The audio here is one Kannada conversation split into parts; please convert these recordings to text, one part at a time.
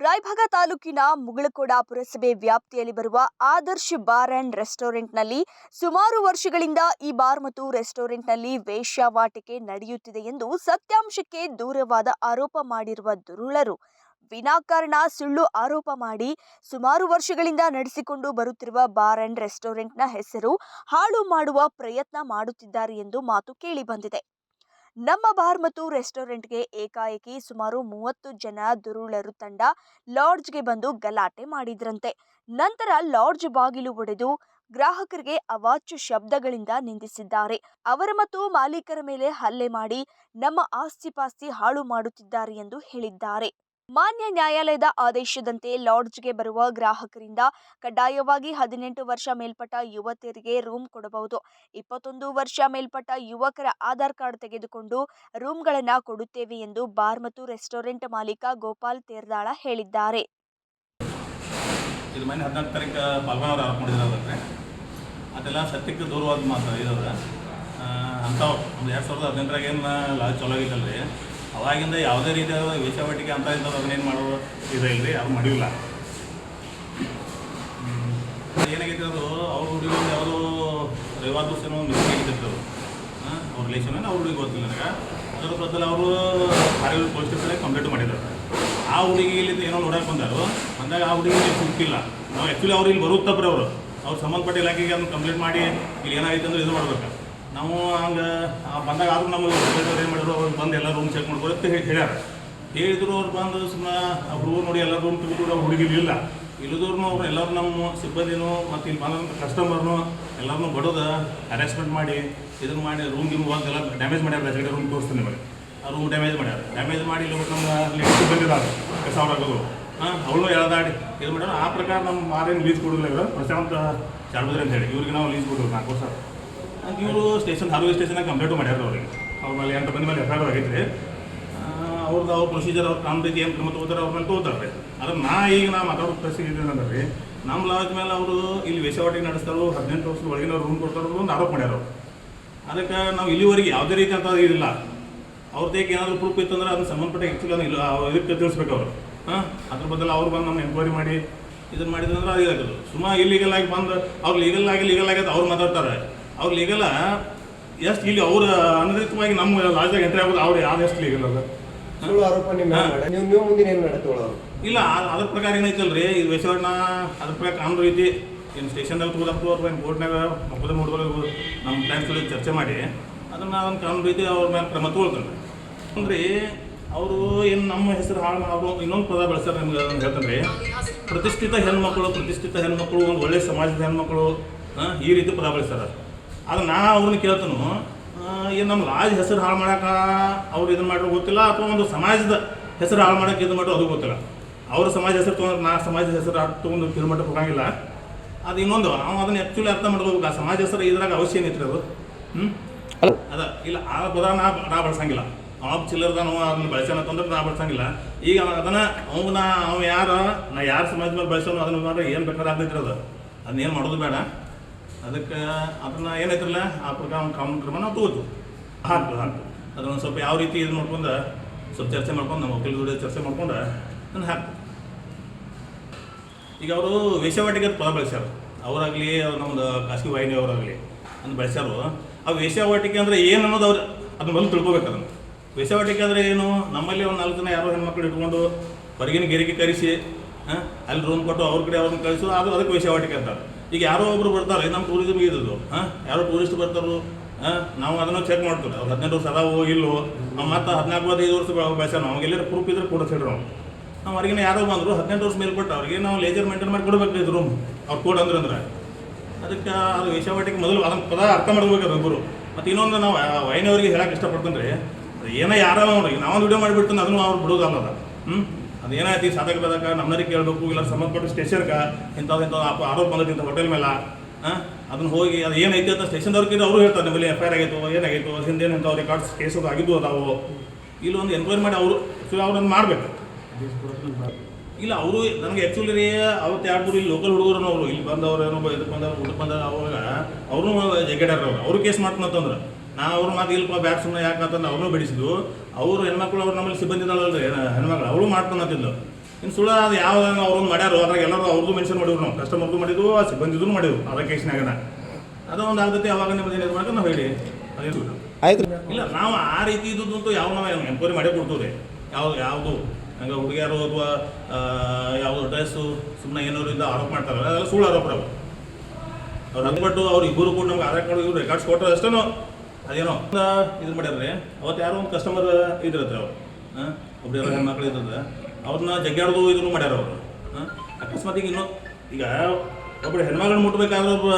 ರಾಯಭಾಗ ತಾಲೂಕಿನ ಮುಗಳಕೋಡ ಪುರಸಭೆ ವ್ಯಾಪ್ತಿಯಲ್ಲಿ ಬರುವ ಆದರ್ಶ್ ಬಾರ್ ಅಂಡ್ ರೆಸ್ಟೋರೆಂಟ್ನಲ್ಲಿ ಸುಮಾರು ವರ್ಷಗಳಿಂದ ಈ ಬಾರ್ ಮತ್ತು ರೆಸ್ಟೋರೆಂಟ್ನಲ್ಲಿ ವೇಶ್ಯಾವಾಟಿಕೆ ನಡೆಯುತ್ತಿದೆ ಎಂದು ಸತ್ಯಾಂಶಕ್ಕೆ ದೂರವಾದ ಆರೋಪ ಮಾಡಿರುವ ದುರುಳರು. ವಿನಾಕಾರಣ ಸುಳ್ಳು ಆರೋಪ ಮಾಡಿ ಸುಮಾರು ವರ್ಷಗಳಿಂದ ನಡೆಸಿಕೊಂಡು ಬರುತ್ತಿರುವ ಬಾರ್ ಅಂಡ್ ರೆಸ್ಟೋರೆಂಟ್ನ ಹೆಸರು ಹಾಳು ಮಾಡುವ ಪ್ರಯತ್ನ ಮಾಡುತ್ತಿದ್ದಾರೆ ಎಂದು ಮಾತು ಕೇಳಿಬಂದಿದೆ ನಮ್ಮ ಬಾರ್ ಮತ್ತು ರೆಸ್ಟೋರೆಂಟ್ಗೆ ಏಕಾಏಕಿ ಸುಮಾರು ಮೂವತ್ತು ಜನ ದುರುಳರು ತಂಡ ಲಾಡ್ಜ್ಗೆ ಬಂದು ಗಲಾಟೆ ಮಾಡಿದ್ರಂತೆ. ನಂತರ ಲಾಡ್ಜ್ ಬಾಗಿಲು ಒಡೆದು ಗ್ರಾಹಕರಿಗೆ ಅವಾಚ್ಯ ಶಬ್ದಗಳಿಂದ ನಿಂದಿಸಿದ್ದಾರೆ. ಅವರ ಮತ್ತು ಮಾಲೀಕರ ಮೇಲೆ ಹಲ್ಲೆ ಮಾಡಿ ನಮ್ಮ ಆಸ್ತಿ ಪಾಸ್ತಿ ಹಾಳು ಮಾಡುತ್ತಿದ್ದಾರೆ ಎಂದು ಹೇಳಿದ್ದಾರೆ. ಮಾನ್ಯ ನ್ಯಾಯಾಲಯದ ಆದೇಶದಂತೆ ಲಾಡ್ಜ್ಗೆ ಬರುವ ಗ್ರಾಹಕರಿಂದ ಕಡ್ಡಾಯವಾಗಿ ಹದಿನೆಂಟು ವರ್ಷ ಮೇಲ್ಪಟ್ಟ ಯುವತಿಯರಿಗೆ ರೂಮ್ ಕೊಡಬಹುದು. ಇಪ್ಪತ್ತೊಂದು ವರ್ಷ ಮೇಲ್ಪಟ್ಟ ಯುವಕರ ಆಧಾರ್ ಕಾರ್ಡ್ ತೆಗೆದುಕೊಂಡು ರೂಮ್ಗಳನ್ನು ಕೊಡುತ್ತೇವೆ ಎಂದು ಬಾರ್ ಮತ್ತು ರೆಸ್ಟೋರೆಂಟ್ ಮಾಲೀಕ ಗೋಪಾಲ್ ತೇರ್ದಾಳ ಹೇಳಿದ್ದಾರೆ. ಅದೆಲ್ಲ ಸತ್ಯಕ್ಕೆ ದೂರವಾದ ಮಾತು ಅಂಥವು. ಒಂದು ಎರಡು ಸಾವಿರದ ಹದಿನೆಂಟರಾಗ ಏನು ಲಾಜ್ ಚಲೋ ಆಗಿತ್ತಲ್ರಿ ಅವಾಗಿಂದ ಯಾವುದೇ ರೀತಿಯಾದ ವೇಷವಾಟಿಕೆ ಅಂತ ಇಂಥದ್ದು ಅದನ್ನೇನು ಮಾಡೋದು? ಇದು ಇಲ್ರಿ, ಅದು ಮಾಡಿಲ್ಲ. ಏನಾಗೈತೆ ಅದು, ಅವ್ರ ಹುಡುಗಿ ಯಾವುದೋ ರವಿವಾರ ಏನೋ ಮಿಸ್ಟೇಕ್ ಆಗಿತ್ತು. ಅವ್ರ ರಿಲೇಷನ್ ಅವ್ರ ಹುಡುಗಿ ಗೊತ್ತಿಲ್ಲ ನನಗೆ. ಅದರ ಬದಲು ಅವರು ಹಾರಿಗಳು ಪೊಲೀಸ್ ಸ್ಟೇಷನ್ ಕಂಪ್ಲೇಂಟ್ ಮಾಡಿದ್ದಾರೆ ಆ ಹುಡುಗಿ ಇಲ್ಲಿ ಏನೋ ನೋಡಕ್ಕೆ ಬಂದರು. ಬಂದಾಗ ಆ ಹುಡುಗಿ ಸಿಕ್ಕಿಲ್ಲ. ನಾವು ಆ್ಯಕ್ಚುಲಿ ಅವ್ರು ಇಲ್ಲಿ ಬರುತ್ತಪ್ರಿ ಅವರು. ಅವ್ರು ಸಂಬಂಧಪಟ್ಟ ಇಲಾಖೆಗೆ ಅದನ್ನು ಕಂಪ್ಲೇಂಟ್ ಮಾಡಿ ಇಲ್ಲಿ ಏನಾಗೈತೆ ಅಂದ್ರೆ ಇದು ಮಾಡ್ಬೇಕು. ನಾವು ಹಂಗೆ ಬಂದಾಗ ಆದ್ರೂ ನಮಗೆ ಏನು ಮಾಡಿದ್ರು, ಅವ್ರು ಬಂದು ಎಲ್ಲ ರೂಮ್ ಚೆಕ್ ಮಾಡ್ಕೊಳತ್ತೆ ಹೇಳ್ಯಾರ. ಹೇಳಿದ್ರು ಅವ್ರು ಬಂದು ಸುಮ್ಮನೆ ಅವ್ರು ನೋಡಿ ಎಲ್ಲ ರೂಮ್ ತೆಗೆದ್ರು ಅವ್ರು ಹುಡುಗಿರ್ಲಿಲ್ಲ ಇಲ್ಲ. ಇಲ್ಲದವ್ರು ಅವ್ರು ಎಲ್ಲರೂ ನಮ್ಮ ಸಿಬ್ಬಂದಿನೂ ಮತ್ತು ಇಲ್ಲಿ ಬಂದ ಕಸ್ಟಮರ್ನು ಎಲ್ಲರನ್ನೂ ಬಡೋದು ಅರೇಂಜ್ಮೆಂಟ್ ಮಾಡಿ ಇದನ್ನು ಮಾಡಿ ರೂಮ್ ಗಿಮ್ ಎಲ್ಲ ಡ್ಯಾಮೇಜ್ ಮಾಡ್ಯಾರ ಜಗಡೆ ರೂಮ್ ತೋರಿಸ್ತೀನಿ ನಿಮಗೆ. ಆ ರೂಮ್ ಡ್ಯಾಮೇಜ್ ಮಾಡ್ಯಾರ. ಡ್ಯಾಮೇಜ್ ಮಾಡಿ ಇಲ್ಲಿ ನಮ್ಮ ಅಲ್ಲಿ ಬಂದಿದ್ದಾರೆ ಕಸ ಹೊರಗೋದು ಹಾಂ, ಅವಳು ಎಳೆದಾಡಿ. ಇದು ಮಾಡ್ಯಾರ ಆ ಪ್ರಕಾರ ನಮ್ಮ ಮಾರೇನು ಲೀಸ್ ಕೊಡೋದಿಲ್ಲ ಇವರು. ಪ್ರಶಾಂತ್ ಚಾಡ್ಬುದ್ರಿ ಅಂತ ಹೇಳಿ. ಇವ್ರಿಗೆ ನಾವು ಲೀಸ್ ಕೊಡೋದು ನಾಲ್ಕು ವರ್ಷ. ಇವರು ಸ್ಟೇಷನ್ ಹಾರ್ವೆ ಸ್ಟೇಷನಾಗ ಕಂಪ್ಲೇಂಟ್ ಮಾಡ್ಯಾರ ಅವ್ರಿಗೆ. ಅವ್ರ ಮೇಲೆ ಎಂಟು ಮಂದಿ ಮೇಲೆ ಎಫ್ ಐ ಆರ್ ಆಗೈತ್ರಿ ಅವ್ರದ್ದು ಅವ್ರ ಪ್ರೊಸೀಜರ್ ಅವ್ರ ಕಾನೂನು ರೀತಿ ಏನು ಕ್ರಮ ತಗೋತಾರೆ ಅವ್ರ ಮೇಲೆ ತಗೋತಾರೆ ರೀ ಆದ್ರೆ ನಾ ಈಗ ನಾ ಮಾತಾಡೋ ಪರಿಸ್ಥಿತಿ ಅಂದ್ರೆ ರೀ ನಮ್ಮ ಲಾಜ್ ಮೇಲೆ ಅವರು ಇಲ್ಲಿ ವೇಷವಾಟಿ ನಡೆಸ್ತಾರೋ, ಹದಿನೆಂಟು ವರ್ಷದ ಒಳಗಿನ ರೂಮ್ ಕೊಡ್ತಾರೋ ಒಂದು ಆರೋಪ ಮಾಡ್ಯಾರ ಅವ್ರು. ಅದಕ್ಕೆ ನಾವು ಇಲ್ಲಿವರೆಗೆ ಯಾವುದೇ ರೀತಿ ಅಂತ ಇದಿಲ್ಲ. ಅವ್ರದ್ದೇಕೆ ಏನಾದರೂ ಪ್ರೂಫ್ ಇತ್ತು ಅಂದ್ರೆ ಅದನ್ನ ಸಂಬಂಧಪಟ್ಟ ಹೆಚ್ಚು ಇಲ್ಲ ಇದಕ್ಕೆ ತಿಳಿಸ್ಬೇಕು ಅವರು. ಹಾಂ? ಅದ್ರ ಬದಲು ಅವ್ರು ಬಂದು ನಮ್ಮ ಎಂಕ್ವೈರಿ ಮಾಡಿ ಇದನ್ನು ಮಾಡಿದ್ರೆ ಅದು ಇದಾಗೋದು ಸುಮ್ಮನೆ ಇಲ್ಲಿಗಲ್ ಆಗಿ ಬಂದು, ಅವ್ರು ಲೀಗಲ್ ಆಗಿ ಲೀಗಲ್ ಆಗಿ ಅವ್ರು ಮಾತಾಡ್ತಾರೆ. ಅವ್ರು ಲೀಗಲ ಎಷ್ಟು ಇಲ್ಲಿ ಅವ್ರ ಅನಧಿಕವಾಗಿ ನಮ್ಮ ಲಾಜ್ದಾಗ ಎಂಟ್ರಿ ಆಗೋದು ಅವ್ರು ಯಾರು ಎಷ್ಟು ಲೀಗಲ್ ಅದ? ಸುಳ್ಳು ಆರೋಪ ನಿಮ್ಮ ನೀವು ನೀವು ಮುಂದಿನ ಏನು ನಡೆತೋಳವ್ರು ಇಲ್ಲ ಅದ್ರ ಪ್ರಕಾರ ಏನೈತಲ್ರಿ? ಇದು ವೇಷವನ್ನ ಅದ್ರ ಪ್ರಕಾರ ಕಾನೂನು ರೀತಿ ಏನು ಸ್ಟೇಷನ್ದಾಗ ತಗೋದಾಗ್ತು ಅಥವಾ ಏನು ಕೋರ್ಟ್ನಾಗ ಮಕ್ಕಳ ನೋಡ್ಬೋದು ನಮ್ಮ ಫ್ರೆಂಡ್ಸ್ಗಳು ಚರ್ಚೆ ಮಾಡಿ ಅದನ್ನು ಒಂದು ಕಾನೂನು ರೀತಿ ಅವ್ರ ಮೇಲೆ ಕ್ರಮ ತಗೊಳ್ತಾರೆ ಅಂದ್ರೆ ಅವರು ಏನು ನಮ್ಮ ಹೆಸರು ಹಾಳು ಅವರು ಇನ್ನೊಂದು ಪದ ಬಳಸ್ತಾರೆ ನಿಮ್ಗೆ ಅದನ್ನು ಹೇಳ್ತಾನೆ ರೀ ಪ್ರತಿಷ್ಠಿತ ಹೆಣ್ಮಕ್ಳು ಪ್ರತಿಷ್ಠಿತ ಹೆಣ್ಮಕ್ಳು ಒಂದು ಒಳ್ಳೆಯ ಸಮಾಜದ ಹೆಣ್ಮಕ್ಳು ಈ ರೀತಿ ಪದ ಬಳಸ್ತಾರೆ ಅದು ನಾ ಅವ್ರನ್ನ ಕೇಳ್ತಾನು ಏನು ನಮ್ಮ ರಾಜ ಹೆಸರು ಹಾಳು ಮಾಡೋಕೆ ಅವ್ರು ಇದನ್ನು ಮಾಡೋ ಗೊತ್ತಿಲ್ಲ ಅಥವಾ ಒಂದು ಸಮಾಜದ ಹೆಸರು ಹಾಳು ಮಾಡಕ್ಕೆ ಇದು ಮಾಡೋದು ಅದು ಗೊತ್ತಿಲ್ಲ. ಅವ್ರ ಸಮಾಜ ಹೆಸರು ತೊಗೊಂಡ್ರೆ ನಾ ಸಮಾಜದ ಹೆಸರು ತೊಗೊಂಡು ಕಿಲೋಮೀಟರ್ ಹೋಗಂಗಿಲ್ಲ. ಅದು ಇನ್ನೊಂದು ನಾವು ಅದನ್ನ ಆ್ಯಕ್ಚುಲಿ ಅರ್ಥ ಮಾಡ್ಕೋಬೇಕು. ಆ ಸಮಾಜ ಹೆಸರು ಇದ್ರಾಗ ಅವಶ್ಯ ಏನೈತ್ರಿ ಅದು? ಹ್ಞೂ ಅದ ಇಲ್ಲ ಆ ಪದ ನಾ ನಾ ಬಳಸಂಗಿಲ್ಲ. ಅವ ಚಿಲ್ಲರ್ದಾನು ಅದನ್ನ ಬಳಸ್ಯಾನ ಅಂತಂದ್ರೆ ನಾ ಬಳಸಂಗಿಲ್ಲ. ಈಗ ಅದನ್ನು ಅವನ ಅವ ಯಾರ ನಾ ಯಾರ ಸಮಾಜ ಮೇಲೆ ಬಳಸೋನು ಅದನ್ನ ಮಾಡ್ರೆ ಏನು ಬೇಕಾದ್ರೆ ಆಗ್ತೈತ್ರಿ ಅದು. ಅದನ್ನ ಏನು ಮಾಡೋದು ಬೇಡ. ಅದಕ್ಕೆ ಅದನ್ನ ಏನೈತ್ರಲ್ಲ ಆ ಪ್ರಕಾರ ಕಾನೂನು ಕ್ರಮ ನಾವು ತಗೋತು ಹಾಕ್ತು ಹಾಕ್ತು ಅದನ್ನ ಸ್ವಲ್ಪ ಯಾವ ರೀತಿ ಇದು ಮಾಡ್ಕೊಂಡು, ಸ್ವಲ್ಪ ಚರ್ಚೆ ಮಾಡ್ಕೊಂಡು, ನಮ್ಮ ವಕೀಲ ಚರ್ಚೆ ಮಾಡ್ಕೊಂಡು ಅದನ್ನ ಹಾಕ್ತು ಈಗ ಅವರು ವೇಷವಾಟಿಕೆ ಪದ ಬಳಸ್ಯಾರ. ಅವರಾಗಲಿ ನಮ್ಮದು ಖಾಸಗಿ ವಾಹಿನಿ ಅವರಾಗಲಿ ಅದನ್ನ ಬಳಸ್ಯಾರು. ಆ ವೇಷವಾಟಿಕೆ ಅಂದರೆ ಏನು ಅನ್ನೋದು ಅವ್ರು ಅದನ್ನ ಮೊದಲು ತಿಳ್ಕೊಬೇಕು ಅದನ್ನು. ವೇಷವಾಟಿಕೆ ಅಂದರೆ ಏನು, ನಮ್ಮಲ್ಲಿ ಒಂದು ನಾಲ್ಕು ಜನ ಯಾರೋ ಹೆಣ್ಮಕ್ಳು ಇಟ್ಕೊಂಡು ಹೊರಗಿನ ಗೆರಿಗೆ ಕರೆಸಿ ಅಲ್ಲಿ ರೂಮ್ ಕೊಟ್ಟು ಅವ್ರ ಕಡೆ ಅವ್ರನ್ನ ಕಳಿಸು ಅದು ಅದಕ್ಕೆ ವೇಷವಾಟಿಕೆ ಅಂತಾರೆ. ಈಗ ಯಾರೋ ಒಬ್ರು ಬರ್ತಾರೆ ನಮ್ಮ ಟೂರಿಸಮ್ ಇದ್ರು ಹಾಂ? ಯಾರೋ ಟೂರಿಸ್ಟ್ ಬರ್ತಾರೋ, ಹಾಂ? ನಾವು ಅದನ್ನು ಚೆಕ್ ಮಾಡ್ತೀವಿ. ಅವ್ರು ಹದಿನೆಂಟು ವರ್ಷ ಅದಾವೋ ಇಲ್ಲೋ ನಮ್ಮ ಮತ್ತೆ ಹದಿನಾಲ್ಕು, ಹದಿನೈದು ವರ್ಷ ಬಳಸ್ಯಾರ ನಾವು. ಎಲ್ಲರೂ ಪ್ರೂಫ್ ಇದ್ರೆ ಕೂಡ ಹೇಳ್ರಿ ನಾವು ನಾವು ಅವ್ರಿಗೆ ಯಾರೋ ಬಂದರು ಹದಿನೆಂಟು ವರ್ಷ ಮೇಲ್ಪಟ್ಟು ಅವ್ರಿಗೆ ನಾವು ಲೇಜರ್ ಮೇಂಟೈನ್ ಮಾಡಿ ಕೊಡಬೇಕು ರೂಮ್ ಅವ್ರು ಕೋಡ್ ಅಂದ್ರೆ ಅಂದ್ರೆ. ಅದಕ್ಕೆ ಅದು ವಿಷಯವಾಟಿಗೆ ಮೊದಲು ಅದನ್ನು ಪದ ಅರ್ಥ ಮಾಡ್ಬೇಕು ಅದು ಒಬ್ಬರು ಮತ್ತು ಇನ್ನೊಂದು ನಾವು ವೈನವರಿಗೆ ಹೇಳಕ್ಕೆ ಇಷ್ಟಪಡ್ತೀನಿ ರೀ ಏನೋ ಯಾರೋ ಅವ್ರಿಗೆ ನಾವು ವಿಡಿಯೋ ಮಾಡಿಬಿಟ್ಟು ಅದನ್ನು ಅವ್ರು ಬಿಡೋದಲ್ಲ ಹ್ಞೂ ಅದು ಏನಾಯ್ತು? ಸಾಧಕ ಬದಕ ನಮ್ಮನರಿಗೆ ಕೇಳಬೇಕು, ಇಲ್ಲ ಸಂಬಂಧಪಟ್ಟ ಸ್ಟೇಷನ್ಗೆ ಇಂಥದ್ದು ಇಂಥದ್ದು ಆರೋಪ ಬಂದಿತ್ತು ಹೋಟೆಲ್ ಮೇಲೆ. ಹಾಂ ಅದನ್ನ ಹೋಗಿ ಅದು ಏನೈತೆ ಅಂತ ಸ್ಟೇಷನ್ದವ್ರಿಗೆ ಅವರು ಹೇಳ್ತಾರೆ, ನಿಮ್ಮಲ್ಲಿ ಎಫ್ ಐ ಆರ್ ಆಗೈತು, ಏನಾಗೈತು ಹಿಂದೇನು ರೆಕಾರ್ಡ್ಸ್ ಕೇಸು ಆಗಿದ್ದು ಅದಾವು ಇಲ್ಲೊಂದು ಎನ್ಕ್ವೈರಿ ಮಾಡಿ ಅವರು ಅವ್ರನ್ನ ಮಾಡಬೇಕು. ಇಲ್ಲ, ಅವರು ನನಗೆ ಆ್ಯಕ್ಚುಲಿ ರೀ ಅವತ್ತು ಎರಡು ಇಲ್ಲಿ ಲೋಕಲ್ ಹುಡುಗರು ಅವರು, ಇಲ್ಲಿ ಬಂದವರು ಏನೋ ಇದಕ್ಕೆ ಬಂದವರು, ಊಟಕ್ಕೆ ಬಂದ ಅವಾಗ ಅವರು ಜಗ್ಗೇಡ್ಯಾರ ಅವರು ಅವರು ಕೇಸ್ ಮಾಡ್ತಾನಂತಂದ್ರೆ ನಾ ಅವ್ರ ಮಾತು ಇಲ್ಪ ಬ್ಯಾಟ್ ಸುಮ್ಮನೆ ಯಾಕೆ ಅವರು ಬಿಡಿಸಿದ್ವು ಅವರು ಹೆಣ್ಮಕ್ಳು ಅವ್ರು ನಮ್ಮಲ್ಲಿ ಸಿಬ್ಬಂದಿ ಇದ್ದಾಳಲ್ರಿ ಹೆಣ್ಮಕ್ಳು. ಅವಳು ಮಾಡ್ತಾನಂತಿದ್ಲು ಇನ್ನು ಸುಳ್ಳ ಅದು ಯಾವ ಅವ್ರೊಂದು ಮಾಡ್ಯಾರು ಅದ್ರಾಗ ಎಲ್ಲರೂ ಅವ್ರಿಗೂ ಮೆನ್ಷನ್ ಮಾಡಿದ್ರು ನಾವು. ಕಸ್ಟಮರ್ದು ಮಾಡಿದ್ವು ಆ ಸಿಬ್ಬಂದಿದ್ರು ಮಾಡಿದ್ರು ಅದ ಕೇಸ್ನಾಗನ ಅದು ಒಂದು ಆಗುತ್ತೆ ಅವಾಗ ನಿಮ್ಮದು ಏನು ಮಾಡ್ಕೊಂಡು ನಾವು ಹೇಳಿ. ಆಯ್ತು. ಇಲ್ಲ ನಾವು ಆ ರೀತಿ ಇದ್ದದ್ದು ಯಾವ ನಾವು ಎಂಕ್ವೈರಿ ಮಾಡೇ ಕೊಡ್ತೀವಿ ಯಾವ್ದು ಯಾವುದು ಹಂಗೆ ಹುಡುಗಿಯರು ಅಥವಾ ಯಾವುದು ಡ್ರೆಸ್ಸು ಸುಮ್ಮನೆ ಏನಾದ್ರು ಇದ್ದ ಆರೋಪ ಮಾಡ್ತಾರೆ ಅದೆಲ್ಲ ಸುಳ್ಳು ಆರೋಪ ಅವು ಅವ್ರು ಅಂದ್ಬಿಟ್ಟು ಅವ್ರು ಇಬ್ಬರು ಕೂಡ ನಮ್ಗೆ ಆಧಾರ್ ಕಾರ್ಡ್ ಇವ್ರು ರೆಕಾರ್ಡ್ಸ್ ಕೊಟ್ಟರೆ ಅಷ್ಟೇನೋ ಅದೇನೋ? ಇದು ಮಾಡ್ಯಾರ್ರಿ ಅವತ್ತು ಯಾರೋ ಒಂದು ಕಸ್ಟಮರ್ ಇದ್ರತ್ರ ಅವ್ರು. ಹಾಂ? ಒಬ್ರು ಯಾರೋ ಹೆಣ್ಮಕ್ಳು ಇದ್ರದ ಅವ್ರನ್ನ ಜಗ್ಗಾಡ್ದು ಇದನ್ನು ಮಾಡ್ಯಾರ ಅವರು. ಅಕಸ್ಮಾತ್ ಈಗ ಇನ್ನೂ ಈಗ ಒಬ್ಬರು ಹೆಣ್ಮಗಳನ್ನ ಮುಟ್ಬೇಕಾದ್ರೆ ಒಬ್ಬ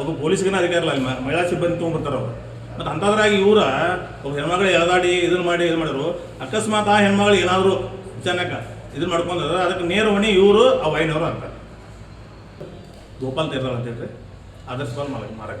ಒಬ್ಬ ಪೊಲೀಸ್ಗೇನ ಅಧಿಕಾರ ಇಲ್ಲ ಮಹಿಳಾ ಸಿಬ್ಬಂದಿ ತೊಗೊಂಡ್ಬರ್ತಾರೆ ಅವರು. ಮತ್ತು ಅಂಥದ್ರಾಗ ಇವರ ಒಬ್ಬ ಹೆಣ್ಮಗಳು ಎಳದಾಡಿ ಇದನ್ನು ಮಾಡಿ ಇದು ಮಾಡಿದ್ರು. ಅಕಸ್ಮಾತ್ ಆ ಹೆಣ್ಮಗಳು ಏನಾದರೂ ಚೆನ್ನಾಗ ಇದನ್ನು ಮಾಡ್ಕೊಂಡ್ರೆ ಅದಕ್ಕೆ ನೇರ ಹೊಣೆ ಇವರು ಆ ವೈನವರು ಅಂತ ಗೋಪಾಲ್ ತೇರ್ದಾಳ ಅಂತ ಹೇಳ್ರಿ. ಆದರ್ಶ ಪಾಲ್ ಮಾರ ಮಾರಕ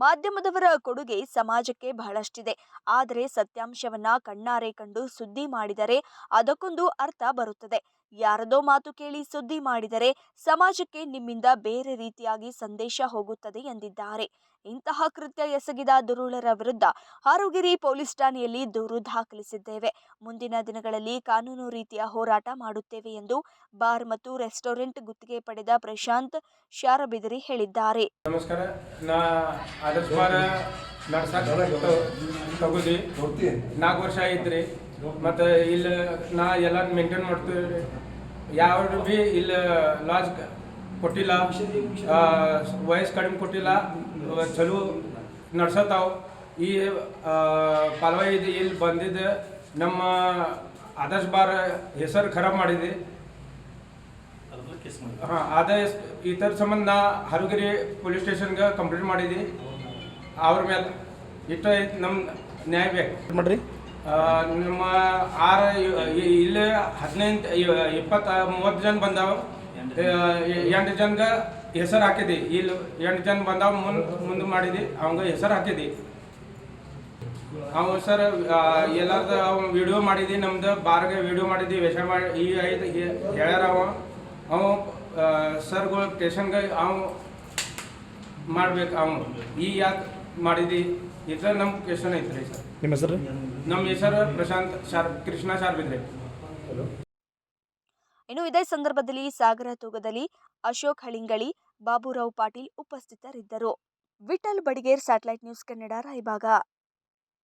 ಮಾಧ್ಯಮದವರ ಕೊಡುಗೆ ಸಮಾಜಕ್ಕೆ ಬಹಳಷ್ಟಿದೆ. ಆದರೆ ಸತ್ಯಾಂಶವನ್ನ ಕಣ್ಣಾರೆ ಕಂಡು ಸುದ್ದಿ ಮಾಡಿದರೆ ಅದಕ್ಕೊಂದು ಅರ್ಥ ಬರುತ್ತದೆ. ಯಾರದೋ ಮಾತು ಕೇಳಿ ಸುದ್ದಿ ಮಾಡಿದರೆ ಸಮಾಜಕ್ಕೆ ನಿಮ್ಮಿಂದ ಬೇರೆ ರೀತಿಯಾಗಿ ಸಂದೇಶ ಹೋಗುತ್ತದೆ ಎಂದಿದ್ದಾರೆ. ಇಂತಹ ಕೃತ್ಯ ಎಸಗಿದ ದುರುಳರ ವಿರುದ್ಧ ಆರುಗಿರಿ ಪೊಲೀಸ್ ಠಾಣೆಯಲ್ಲಿ ದೂರು ದಾಖಲಿಸಿದ್ದೇವೆ. ಮುಂದಿನ ದಿನಗಳಲ್ಲಿ ಕಾನೂನು ರೀತಿಯ ಹೋರಾಟ ಮಾಡುತ್ತೇವೆ ಎಂದು ಬಾರ್ ಮತ್ತು ರೆಸ್ಟೋರೆಂಟ್ ಗುತ್ತಿಗೆ ಪಡೆದ ಪ್ರಶಾಂತ್ ಶಾರಬಿದರಿ ಹೇಳಿದ್ದಾರೆ. ನಮಸ್ಕಾರ. ನಾಲ್ಕು ವರ್ಷ ಐತ್ರಿ ಮತ್ತು ಇಲ್ಲಿ ನಾ ಎಲ್ಲ ಮೇಂಟೈನ್ ಮಾಡ್ತೀವಿ. ರೀ ಯಾವ ಭೀ ಇಲ್ಲಿ ಲಾಜ್ ಕೊಟ್ಟಿಲ್ಲ. ಆ, ವಯಸ್ಸು ಕಡಿಮೆ ಕೊಟ್ಟಿಲ್ಲ. ಚಲೋ ನಡ್ಸತ್ತಾವ ಈ ಪಲ್ವ ಇದು ಇಲ್ಲಿ ಬಂದಿದ್ದು ನಮ್ಮ ಆದರ್ಶ ಬಾರ್ ಹೆಸರು ಖರಾಬ್ ಮಾಡಿದೆ. ಹಾಂ ಅದೇ ಥರ ಸಂಬಂಧ ನಾ ಹರಗಿರಿ ಪೊಲೀಸ್ ಸ್ಟೇಷನ್ಗೆ ಕಂಪ್ಲೇಂಟ್ ಮಾಡಿದ್ವಿ ಅವ್ರ ಮೇಲೆ ಇಷ್ಟ ನಮ್ಮ ನ್ಯಾಯ ಬೇಕು. ಮಾಡ್ರಿ. ನಮ್ಮ ಆರು ಇಲ್ಲೇ ಹದಿನೈದು ಇಪ್ಪತ್ತು ಮೂವತ್ತು ಜನ ಬಂದಾವ. ಎಂಟು ಜನಗೆ ಹೆಸರು ಹಾಕಿದಿ. ಇಲ್ಲಿ ಎಂಟು ಜನ ಬಂದಾವ ಮುಂದೆ ಮುಂದೆ ಮಾಡಿದಿ ಅವಂಗ ಹೆಸರು ಹಾಕಿದಿ. ಅವ ಸರ್ ಎಲ್ಲಾರ್ದ ಅವ ವಿಡಿಯೋ ಮಾಡಿದಿ ನಮ್ದು ಬಾರ್ಗೆ ವಿಡಿಯೋ ಮಾಡಿದ್ವಿ ವೇಷ ಮಾಡಿ ಈ ಐದು ಹೇಳ್ಯಾರ ಅವ. ಅವ ಸರ್ಗಳು ಸ್ಟೇಷನ್ಗೆ ಅವ ಮಾಡ್ಬೇಕು ಅವನು ಈ ಯಾಕೆ ಮಾಡಿದಿ ಇದ್ರ ನಮ್ಮ ಕ್ವೆಶನ್ ಐತ್ರಿ ಸರ್. ನಿಮ್ಮ ಹೆಸರು? ನಮ್ಮ ಹೆಸರು ಪ್ರಶಾಂತ್ ಶಾರ್ ಕೃಷ್ಣ ಶಾರ್ಬಿದ್ರಿ. ಇನ್ನು ಇದೇ ಸಂದರ್ಭದಲ್ಲಿ ಸಾಗರ ತೂಗದಲ್ಲಿ ಅಶೋಕ್ ಹಳಿಂಗಳಿ ಬಾಬುರಾವ್ ಪಾಟೀಲ್ ಉಪಸ್ಥಿತರಿದ್ದರು. Vithal Badiger satellite news Kannada Raybag